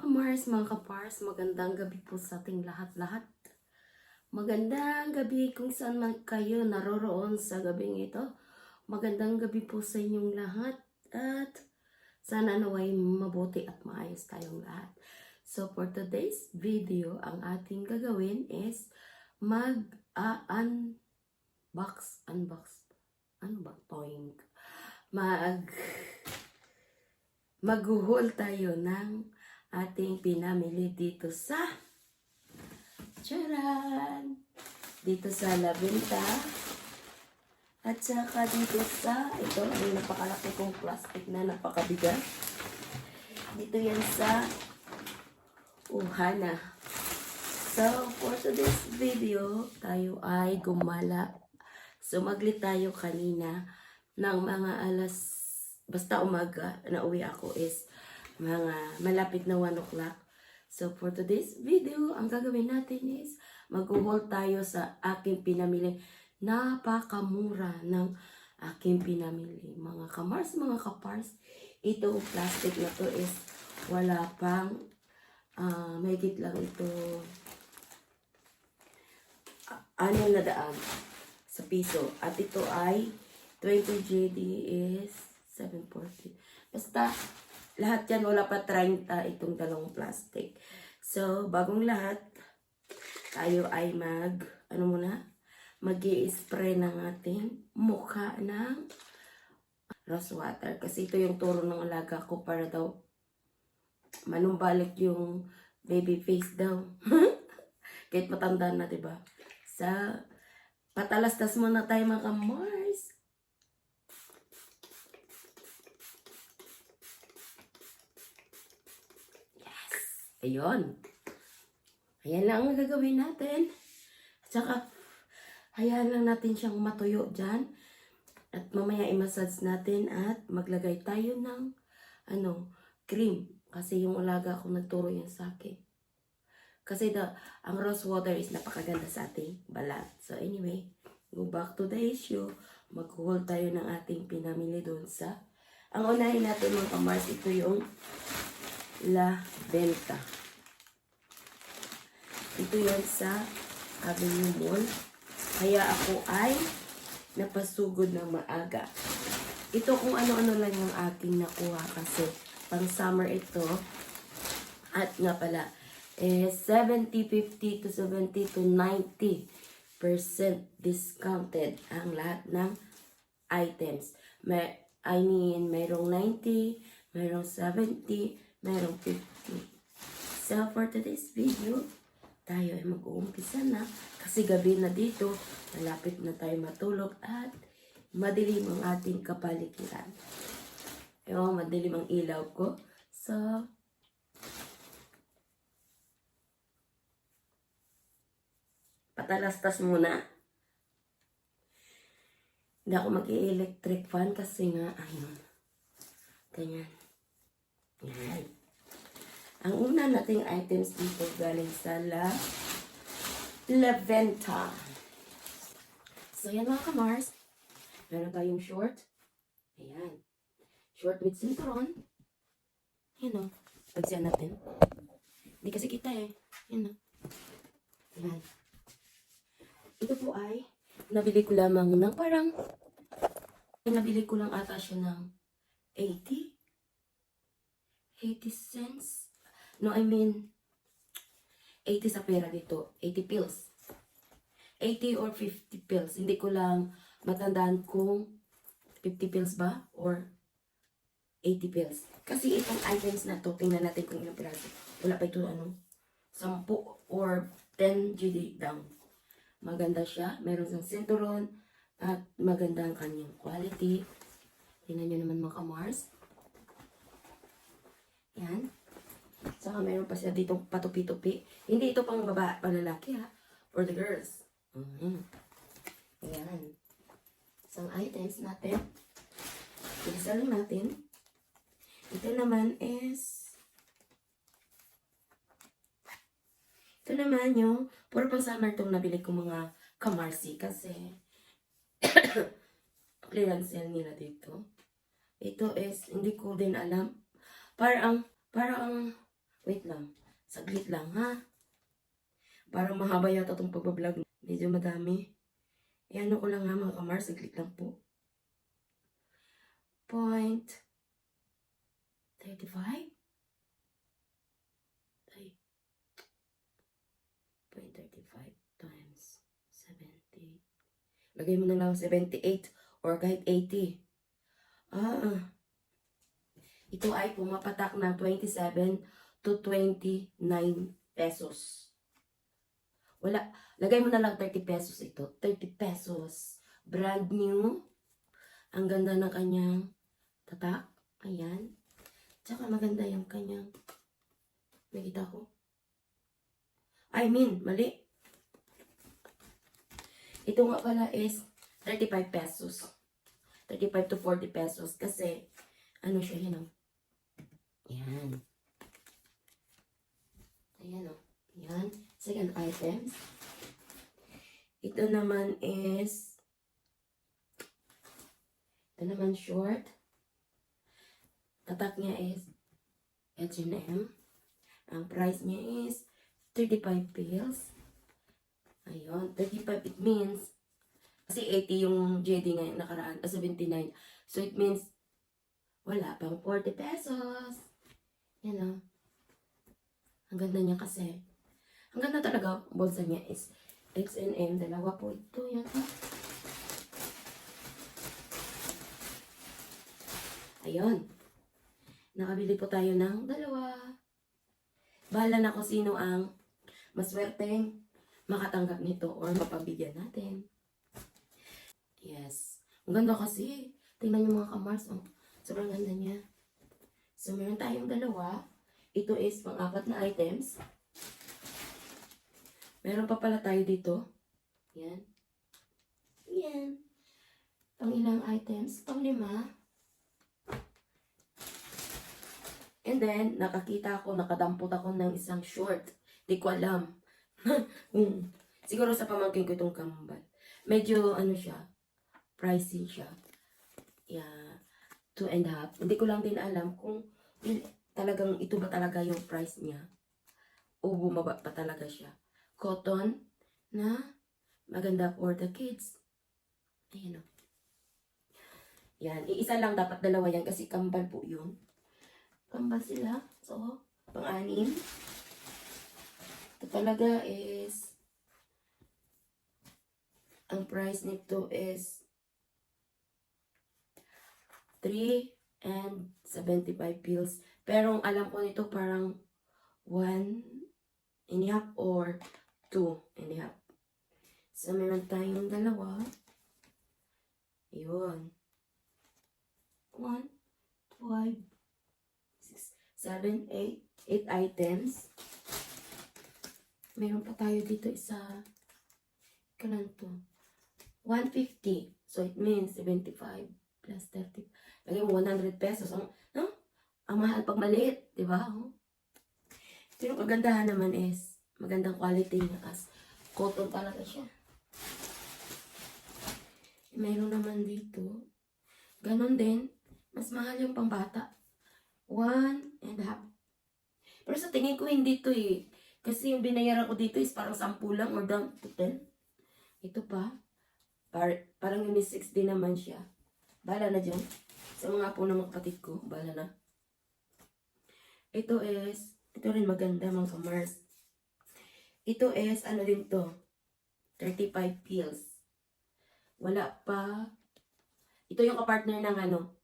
kamars, mga kapars, magandang gabi po sa ating lahat-lahat. Magandang gabi kung saan man kayo naroroon sa gabing ito. Magandang gabi po sa inyong lahat at sana naway mabuti at maayos tayong lahat. So for today's video, ang ating gagawin is mag-unbox, unbox, ano ba, toing, mag, maghuhol tayo ng ating pinamili dito sa Charan! Dito sa Labinta. At saka dito sa, ito, yung napakalaki kong plastic na napakabigat. Dito yan sa Uhana. So, for today's video, tayo ay gumala. Sumaglit tayo kanina ng mga alas, basta umaga, na uwi ako is mga malapit na 1 o'clock. So, for today's video, ang gagawin natin is mag-haul tayo sa aking pinamili. Napakamura ng aking pinamili. Mga kamars, mga kapars, ito plastic na to is wala pang ah mahigit lang ito ah, ano na daan sa piso. At ito ay 20 JD is 740. Basta lahat yan wala pa 30 itong dalawang plastic. So, bagong lahat, tayo ay mag, ano muna, mag spray ng ating mukha ng rose water. Kasi ito yung turo ng alaga ko para daw manumbalik yung baby face daw. Kahit matanda na, diba? Sa patalastas muna tayo mga Mars. Yes! Ayun. Ayan lang ang gagawin natin. At saka, hayaan lang natin siyang matuyo dyan. At mamaya i-massage natin at maglagay tayo ng ano, cream. Kasi yung alaga ko nagturo yan sa akin. Kasi the, ang rose water is napakaganda sa ating balat. So anyway, go back to the issue. Mag-hold tayo ng ating pinamili doon sa... Ang unahin natin mga kamars, ito yung La Venta. Ito yan sa Avenue Mall. Kaya ako ay napasugod ng maaga. Ito kung ano-ano lang yung aking nakuha kasi pang summer ito. At nga pala, eh, 70, 50 to 70 to 90 percent discounted ang lahat ng items. May, I mean, mayroong 90, mayroong 70, mayroong 50. So, for today's video, tayo ay mag-uumpisa na kasi gabi na dito, malapit na tayo matulog at madilim ang ating kapaligiran. Ewan, madilim ang ilaw ko. So, patalastas muna. Hindi ako mag-electric fan kasi nga, ayun. Ganyan. Yan. Ang una nating items dito galing sa La Laventa. So, yan mga kamars. Meron tayong short. Ayan. Short with cinturon. Yan o. Pagsiyan natin. Hindi kasi kita eh. Yan o. Ayan. Ito po ay nabili ko lamang ng parang nabili ko lang ata siya ng 80 80 cents. No I mean 80 sa pera dito. 80 pills. 80 or 50 pills. Hindi ko lang matandaan kung 50 pills ba or 80 pills. Kasi itong items na to tingnan natin kung ilang piraso. Wala pa ito ano 10 or 10 GD down Maganda siya. Meron siyang cinturon at maganda ang kanyang quality. Tingnan nyo naman mga kamars. Yan. Saka meron pa siya dito patupi-tupi. Hindi ito pang baba, panlalaki ha. For the girls. Mhm. Ayan. Isang items natin. Isa lang natin. Ito naman is Ito naman yung puro pang summer itong nabili ko mga kamarsi kasi clearance sale nila dito. Ito is, hindi ko din alam. Parang, parang Wait lang. Saglit lang, ha? Parang mahaba yata itong pagbablog. Medyo madami. E ano ko lang ha, mga kamar. Saglit lang po. Point 35? Ay. Point 35 times 70. Lagay mo na lang 78 or kahit 80. Ah. Ito ay pumapatak ng 27 to 29 pesos. Wala. Lagay mo na lang 30 pesos ito. 30 pesos. Brand new. Ang ganda ng kanyang tatak. Ayan. Tsaka maganda yung kanyang nakita ko. I mean, mali. Ito nga pala is 35 pesos. 35 to 40 pesos. Kasi, ano siya, yan o. Yan. Ayan o. Yan. Second items. Ito naman is, ito naman short. Tatak niya is H&M. Ang price niya is 35 pills. Ayun, 35 it means kasi 80 yung JD ngayon nakaraan, ah, 79. So it means wala pang 40 pesos. Yan o. Ang ganda niya kasi. Ang ganda talaga, bulsa niya is H&M. Dalawa po ito. Yan. Ayun. Nakabili po tayo ng dalawa. Bahala na kung sino ang maswerteng makatanggap nito or mapabigyan natin. Yes. Ang ganda kasi. Tingnan niyo mga kamars. Oh. Sobrang ganda niya. So, meron tayong dalawa. Ito is pang-apat na items. Meron pa pala tayo dito. Yan. Yan. Pang ilang items? Pang lima. And then, nakakita ako, nakadampot ako ng isang short. Di ko alam. Hmm. Siguro sa pamangkin ko itong kambal. Medyo, ano siya, pricey siya. Yeah, two and a half. Hindi ko lang din alam kung talagang ito ba talaga yung price niya. O bumaba pa talaga siya. Cotton na maganda for the kids. Ayan o. Yan, iisa lang dapat dalawa yan kasi kambal po yun. Kambal sila. So, pang-anim. Ito talaga is ang price nito is 3 and 75 pills. Pero ang alam ko nito parang 1 and a half or 2 and a half. So, meron tayong dalawa. Yun. 1, 5, 6, 7, 8, 8 items. Meron pa tayo dito isa. Kailan to? 150. So, it means 75 plus 30. Lagay mo 100 pesos. Ang, no? Ang mahal pag maliit. Di ba? Oh. Pero kagandahan naman is magandang quality niya as cotton talaga siya. Mayroon naman dito. Ganon din. Mas mahal yung pambata. One and a half. Pero sa tingin ko hindi to eh. Kasi yung binayaran ko dito is parang 10 lang or down to 10. Ito pa. Par parang yung 60 naman siya. Bala na dyan. Sa mga po ng mga kapatid ko. Bala na. Ito is, ito rin maganda mga kamars. Ito is, ano din to? 35 pills. Wala pa. Ito yung kapartner ng ano,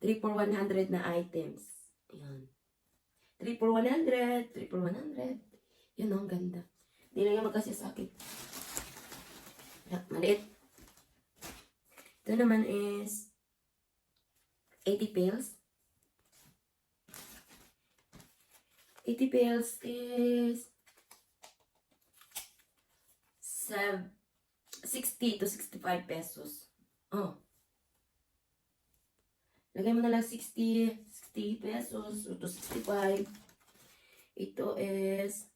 3 for 100 na items. Ayan. 3 for 100, 3 for 100. Yun ang ganda. Hindi lang yung magkasasakit. Maliit. Ito naman is 80 pills. 80 pills is sev- 60 to 65 pesos. Oh. Lagay mo na lang 60, 60 pesos to 65. Ito is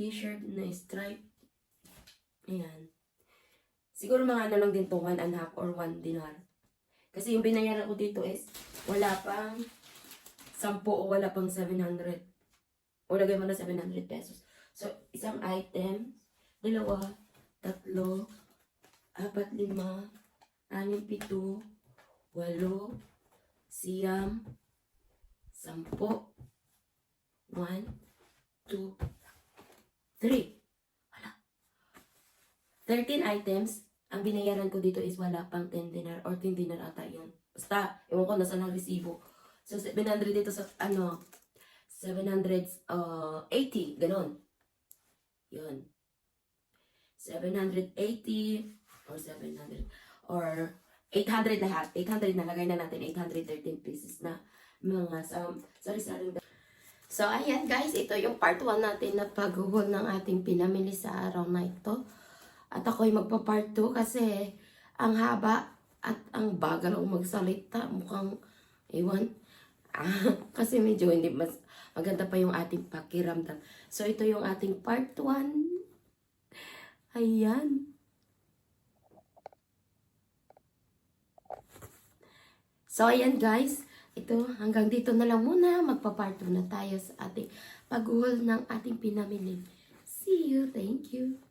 t-shirt na stripe. Ayan. Siguro mga ano lang din to, 1 and half or 1 dinar. Kasi yung binayaran ko dito is wala pang 10 o wala pang 700. O lagay mo na 700 pesos. So, isang item, dalawa, tatlo, apat, lima, anim, pito, walo, siyam, sampo, one, two, three. Wala. 13 items. Ang binayaran ko dito is wala pang 10 dinar or 10 dinar ata yun. Basta, ewan ko nasa ng resibo. So, 700 dito sa, ano, 780, ganon. Yun. 780 or 700 or 800 lahat. 800 na lagay na natin 813 pieces na mga um, sorry sorry. So ayan guys, ito yung part 1 natin na paghuhol ng ating pinamili sa araw na ito. At ako'y magpa part 2 kasi ang haba at ang bagal akong magsalita. Mukhang, ewan, Ah, kasi medyo hindi mas maganda pa yung ating pakiramdam. So, ito yung ating part 1. Ayan. So, ayan guys. Ito, hanggang dito na lang muna. Magpa-part 2 na tayo sa ating paghuhol ng ating pinamili. See you. Thank you.